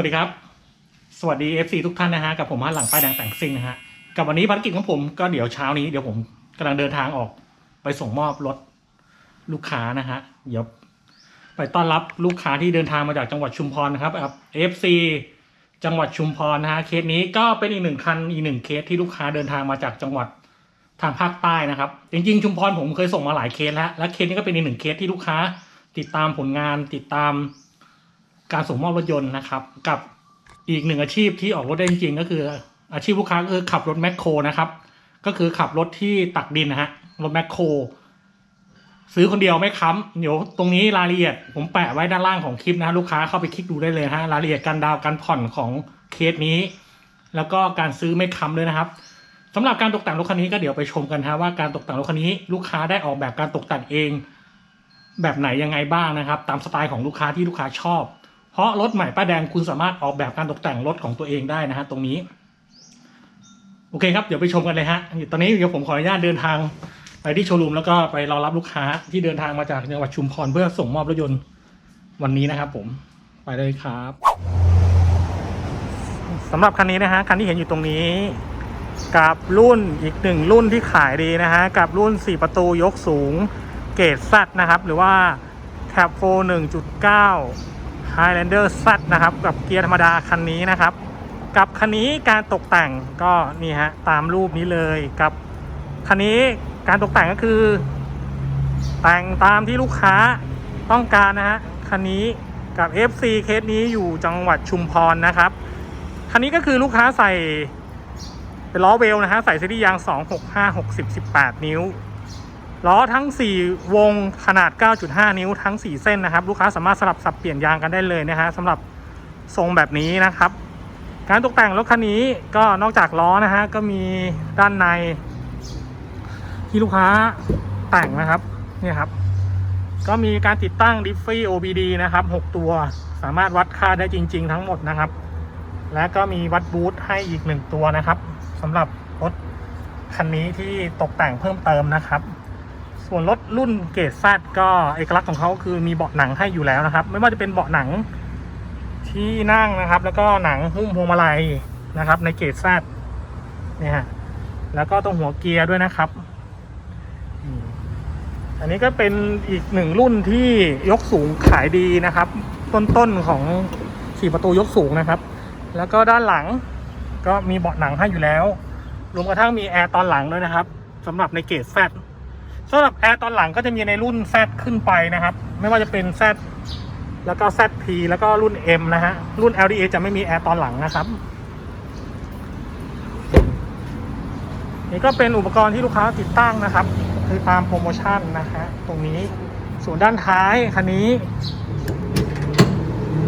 สวัสดีครับ สวัสดี FC ทุกท่านนะฮะ กับผมฮันหลังป้ายแดงแต่งซิ่งนะฮะ กับวันนี้ภารกิจของผมก็เดี๋ยวเช้านี้เดี๋ยวผมกำลังเดินทางออกไปส่งมอบรถลูกค้านะฮะ เดี๋ยวไปต้อนรับลูกค้าที่เดินทางมาจากจังหวัดชุมพรนะครับครับ FC จังหวัดชุมพรนะฮะ เคสนี้ก็เป็นอีกหนึ่งคันอีกหนึ่งเคสที่ลูกค้าเดินทางมาจากจังหวัดทางภาคใต้นะครับ จริงๆ ชุมพรผมเคยส่งมาหลายเคสแล้ว และเคสนี้ก็เป็นอีกหนึ่งเคสที่ลูกค้า ติดตามผลงานติดตาม การส่งมอบรถยนต์นะครับ กับอีกหนึ่งอาชีพที่ออกรถได้จริงก็คือ อาชีพลูกค้าก็คือขับรถแมคโครนะครับ ก็คือขับรถที่ตักดินนะฮะรถแมคโครซื้อคนเดียวไม่ค้ำเดี๋ยวตรงนี้รายละเอียด ผมแปะไว้ด้านล่างของคลิปนะฮะลูกค้าเข้าไปคลิกดูได้เลยฮะรายละเอียดการดาวน์การผ่อนของเคสนี้ แล้วก็การซื้อไม่ค้ำด้วยนะครับสำหรับการตกแต่งรถคันนี้ก็เดี๋ยวไปชมกันฮะว่าการตกแต่งรถคันนี้ ลูกค้าได้ออกแบบการตกแต่งเอง แบบไหนยังไงบ้างนะครับ ตามสไตล์ของลูกค้าที่ลูกค้าชอบ เพราะรถใหม่ป้ายแดงคุณสามารถออกแบบการตกแต่งรถของตัวเองได้นะฮะตรงนี้ โอเคครับเดี๋ยวไปชมกันเลยฮะตอนนี้เดี๋ยวผมขออนุญาตเดินทางไปที่โชว์รูมแล้วก็ไปรอรับลูกค้าที่เดินทางมาจากจังหวัดชุมพรเพื่อส่งมอบรถยนต์วันนี้นะครับ ผมไปเลยครับสำหรับคันนี้นะฮะคันที่เห็นอยู่ตรงนี้ กับรุ่นอีกหนึ่งรุ่นที่ขายดีนะฮะกับรุ่น 4 ประตูยกสูงเกรดซัดนะครับ หรือว่า c a p 4 1.9 Highlander Z นะครับ กับเกียร์ธรรมดาคันนี้นะครับ กับคันนี้การตกแต่งก็นี่ฮะตามรูปนี้เลยกับคันนี้การตกแต่งก็คือ แต่งตามที่ลูกค้าต้องการนะฮะคันนี้กับ FC เคสนี้อยู่จังหวัดชุมพรนะครับ คันนี้ก็คือลูกค้าใส่เป็นล้อเวลนะฮะใส่ซีรีส์ยาง 265 60 18 นิ้ว ล้อทั้ง 4 วงขนาด 9.5 นิ้วทั้ง 4 เส้นนะครับ ลูกค้าสามารถสลับสับเปลี่ยนยางกันได้เลยนะฮะสำหรับทรงแบบนี้นะครับ การตกแต่งรถคันนี้ก็นอกจากล้อนะฮะก็มีด้านใน ที่ลูกค้าแต่งนะครับนี่ครับ ก็มีการติดตั้งดิฟฟี่ OBD นะครับ 6 ตัวสามารถวัดค่าได้จริง ๆ ทั้งหมดนะครับ และก็มีวัดบูทให้อีกหนึ่งตัวนะครับสำหรับรถคันนี้ที่ตกแต่งเพิ่มเติมนะครับ ส่วนรถรุ่นเกรดแซก็เอกลักษณ์ของเขาคือมีเบาะหนังให้อยู่แล้วนะครับ ไม่ว่าจะเป็นเบาะหนังที่นั่งนะครับ แล้วก็หนังหุ้มพวงมาลัยนะครับ ในเกรดแซเนี่ยฮะแล้วก็ตรงหัวเกียร์ด้วยนะครับ อันนี้ก็เป็นอีกหนึ่งรุ่นที่ยกสูงขายดีนะครับ ต้นๆของสี่ประตูยกสูงนะครับ แล้วก็ด้านหลังก็มีเบาะหนังให้อยู่แล้ว รวมกระทั่งมีแอร์ตอนหลังด้วยนะครับสำหรับในเกรดแซ สำหรับแอร์ตอนหลังก็จะมีในรุ่น Z ขึ้นไปนะครับ ไม่ว่าจะเป็น Z แล้วก็ ZP แล้วก็รุ่น M นะฮะ รุ่น LDA จะไม่มีแอร์ตอนหลังนะครับ นี่ก็เป็นอุปกรณ์ที่ลูกค้าติดตั้งนะครับ คือตามโปรโมชั่นนะฮะตรงนี้ ส่วนด้านท้ายคันนี้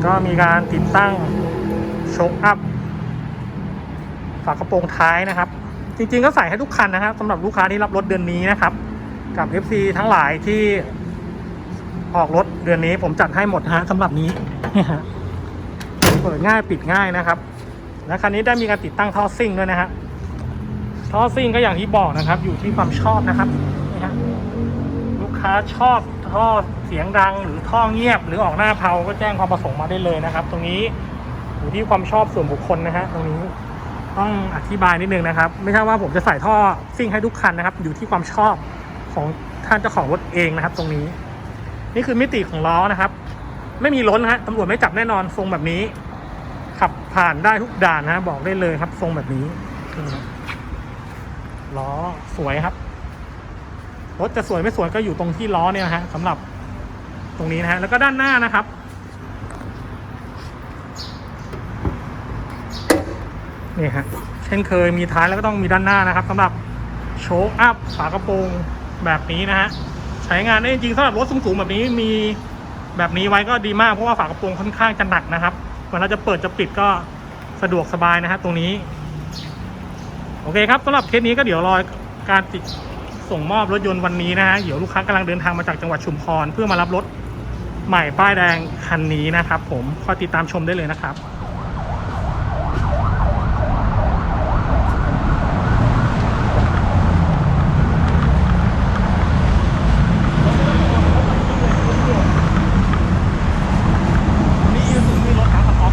ก็มีการติดตั้งโชคอัพฝากระโปรงท้ายนะครับ จริงๆก็ใส่ให้ทุกคันนะครับสำหรับลูกค้าที่รับรถเดือนนี้นะครับ กับ FC ทั้งหลายที่ออกรถเดือนนี้ผมจัดให้หมดฮะสำหรับนี้เปิดง่ายปิดง่ายนะครับ และคันนี้ได้มีการติดตั้งท่อซิ่งด้วยนะฮะท่อซิ่งก็อย่างที่บอกนะครับ อยู่ที่ความชอบนะครับนี่ฮะลูกค้าชอบท่อเสียงดังหรือท่อเงียบ หรือออกหน้าเผาก็แจ้งความประสงค์มาได้เลยนะครับ ตรงนี้อยู่ที่ความชอบส่วนบุคคลนะฮะตรงนี้ต้องอธิบายนิดนึงนะครับ ไม่ใช่ว่าผมจะใส่ท่อซิ่งให้ทุกคันนะครับ อยู่ที่ความชอบ ของท่านเจ้าของรถเองนะครับ ตรงนี้ นี่คือมิติของล้อนะครับ ไม่มีล้นฮะตำรวจไม่จับแน่นอนทรงแบบนี้ ขับผ่านได้ทุกด่านนะบอกได้เลยครับ ทรงแบบนี้ล้อสวยครับรถจะสวยไม่สวยก็อยู่ตรงที่ล้อเนี่ยนะฮะสำหรับตรงนี้นะฮะแล้วก็ด้านหน้านะครับ นี่ฮะเช่นเคยมีท้ายแล้วก็ต้องมีด้านหน้านะครับสำหรับโชคอัพฝากระโปรง แบบนี้นะฮะใช้งานได้จริงสำหรับรถสูงๆแบบนี้มีแบบนี้ไว้ก็ดีมากเพราะว่าฝากระโปรงค่อนข้างจะหนักนะครับเวลาจะเปิดจะปิดก็สะดวกสบายนะฮะตรงนี้ โอเคครับสำหรับเคสนี้ก็เดี๋ยวรอการติดส่งมอบรถยนต์วันนี้นะฮะเดี๋ยวลูกค้ากำลังเดินทางมาจากจังหวัดชุมพรเพื่อมารับรถใหม่ป้ายแดงคันนี้นะครับ ผมคอยติดตามชมได้เลยนะครับ นี่ยูสูมีรถทั้งสต็อก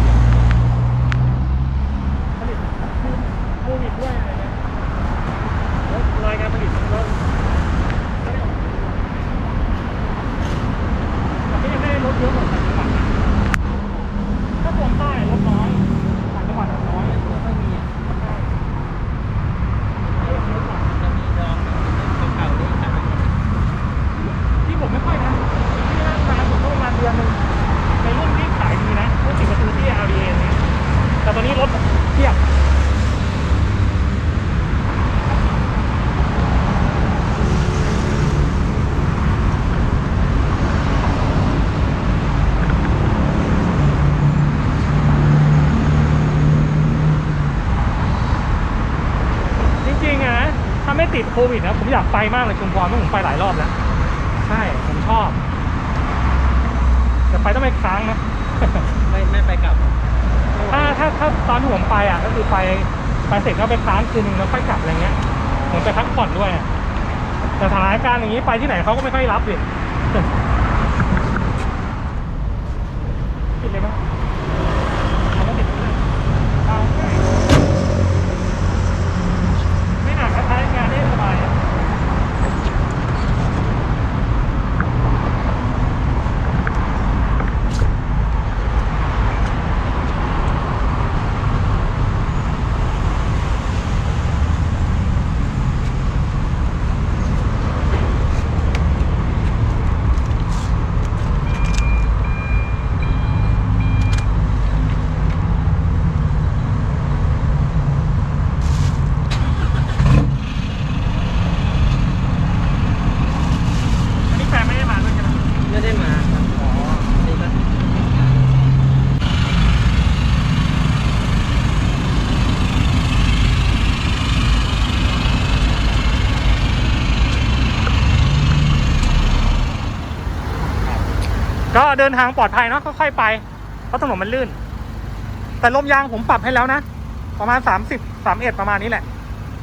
ติดโควิดนะผมอยากไปมากเลยชุมพรเพราะผมไปหลายรอบแล้วใช่ผมชอบแต่ไปต้องไปค้างนะไม่ไม่ไปกลับ ถ้าถ้าถ้าตอนที่ผมไปอะ ก็คือไปไปเสร็จก็ไปค้างคืนนึงแล้วค่อยกลับอะไรเงี้ยเหมือนไปพักผ่อนด้วยอะแต่สถานการณ์อย่างนี้ไปที่ไหนเขาก็ไม่ค่อยรับดิปิดเลยปะเขาก็ปิดเลยเอาไม่หนักก็ใช้งานได้สบายอะ อันนี้แฟนไม่ได้มาด้วยใช่ไหม ไม่ได้มาครับอ๋อนี่ก็ ก็เดินทางปลอดภัยเนาะค่อยๆไป เพราะถนนมันลื่น แต่ลมยางผมปรับให้แล้วนะ ประมาณสามสิบสามเอ็ดประมาณนี้แหละ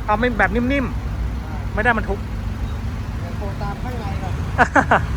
เอาไม่แบบนิ่มๆ ไม่ได้มันทุกโทรตามข้างในก่อ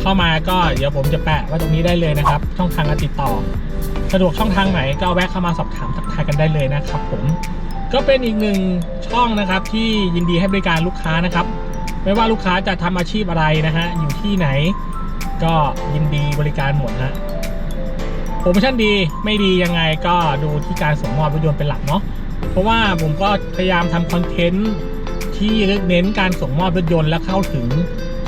เข้ามาก็เดี๋ยวผมจะแปะไว้ตรงนี้ได้เลยนะครับ ช่องทางการติดต่อ สะดวกช่องทางไหนก็แวะเข้ามาสอบถามทักทายกันได้เลยนะครับผมก็เป็นอีกหนึ่งช่องนะครับที่ยินดีให้บริการลูกค้านะครับ ไม่ว่าลูกค้าจะทำอาชีพอะไรนะฮะอยู่ที่ไหน ก็ยินดีบริการหมดฮะโปรโมชั่นดีไม่ดียังไงก็ดูที่การส่งมอบรถยนต์เป็นหลักเนาะเพราะว่าผมก็พยายามทำคอนเทนต์ที่เน้นการส่งมอบรถยนต์และเข้าถึง